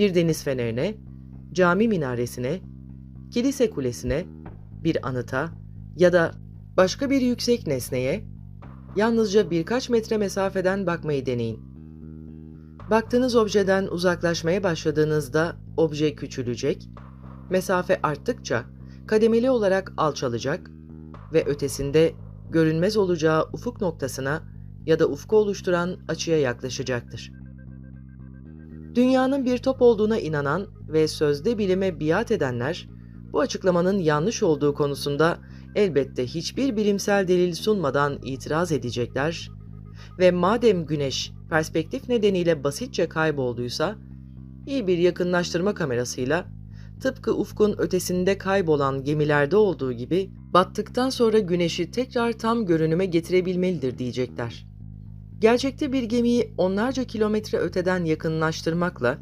bir deniz fenerine, cami minaresine, kilise kulesine, bir anıta ya da başka bir yüksek nesneye yalnızca birkaç metre mesafeden bakmayı deneyin. Baktığınız objeden uzaklaşmaya başladığınızda obje küçülecek, mesafe arttıkça kademeli olarak alçalacak ve ötesinde görünmez olacağı ufuk noktasına ya da ufku oluşturan açıya yaklaşacaktır. Dünyanın bir top olduğuna inanan ve sözde bilime biat edenler, bu açıklamanın yanlış olduğu konusunda elbette hiçbir bilimsel delil sunmadan itiraz edecekler ve madem güneş perspektif nedeniyle basitçe kaybolduysa, iyi bir yakınlaştırma kamerasıyla tıpkı ufkun ötesinde kaybolan gemilerde olduğu gibi battıktan sonra güneşi tekrar tam görünüme getirebilmelidir diyecekler. Gerçekte bir gemiyi onlarca kilometre öteden yakınlaştırmakla